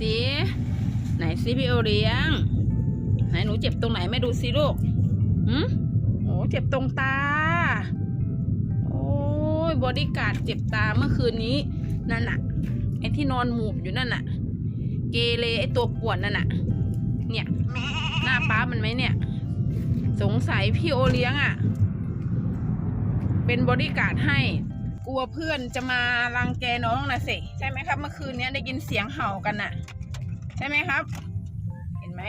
สิไหนสิพี่โอเลี้ยง ไหนหนูเจ็บตรงไหนแม่ดูสิลูกหืมโอ้เจ็บตรงตา โอ้ยบอดี้การ์ดเจ็บตาเมื่อคืนนี้นั่นน่ะไอ้ที่นอนหมูบอยู่นั่นน่ะ เกเรไอ้ตัวป่วนนั่นน่ะ เนี่ย หน้าป้ามันไหมเนี่ย สงสัยพี่โอเลี้ยงอะ่ะ เป็นบอดี้การ์ดให้ ลัวเพื่อนจะมารังแกน้องนะสิใช่ไหมครับ เมื่อคืนนี้ได้ยินเสียงเห่ากันน่ะ ใช่ไหมครับ เห็นไหม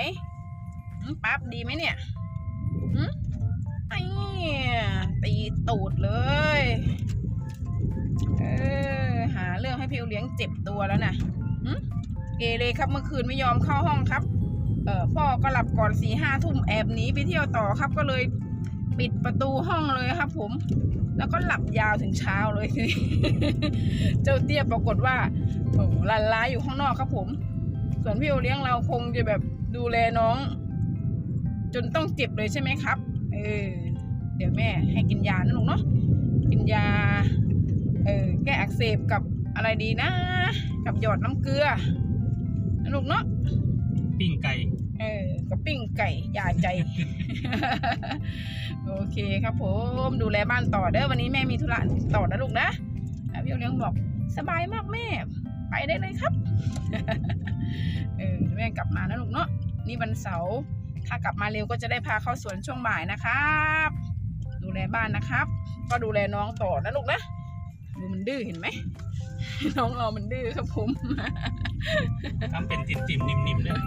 ปั๊บดีไหมเนี่ยหืมไอ้เนี่ยตีตูดเลย เออหาเรื่องให้พี่โอเลี้ยงเจ็บตัวแล้วนะหืมเกเรครับเมื่อคืนไม่ยอมเข้าห้องครับ เออพ่อก็หลับก่อนสี่ห้าทุ่มแอบหนีไปเที่ยวต่อครับก็เลยปิดประตูห้องเลยครับ ผม แล้วก็หลับยาวถึงเช้าเลยทีนี้เจ้าเตี้ยปรากฏว่าหลันล้าอยู่ข้างนอกครับผม ส่วนพี่โอเลี้ยงเราคงจะแบบดูแลน้อง จนต้องเจ็บเลยใช่ไหมครับ เออ เดี๋ยวแม่ให้กินยานะลูกเนาะ กินยา เออ แก้อักเสบกับอะไรดีนะ กับหยอดน้ำเกลือนะลูกเนาะาใจ โอเคครับผมดูแลบ้านต่อเด้อวันนี้แม่มีธุระต่อนะลูกนะอะพี่โอเลี้ยงบอกสบายมากแม่ ไปได้เลยครับเออเดี๋ยวแม่กลับมานะลูกเนาะนี่วันเสาร์ถ้ากลับมาเร็วก็จะได้พาเข้าสวนช่วงบ่ายนะครับ ดูแลบ้านนะครับ ก็ดูแลน้องต่อนะลูกนะดูมันดื้อเห็นไหมน้องเรามันดื้อครับผมทำเป็นติ่มๆนิ่มๆเนี่ย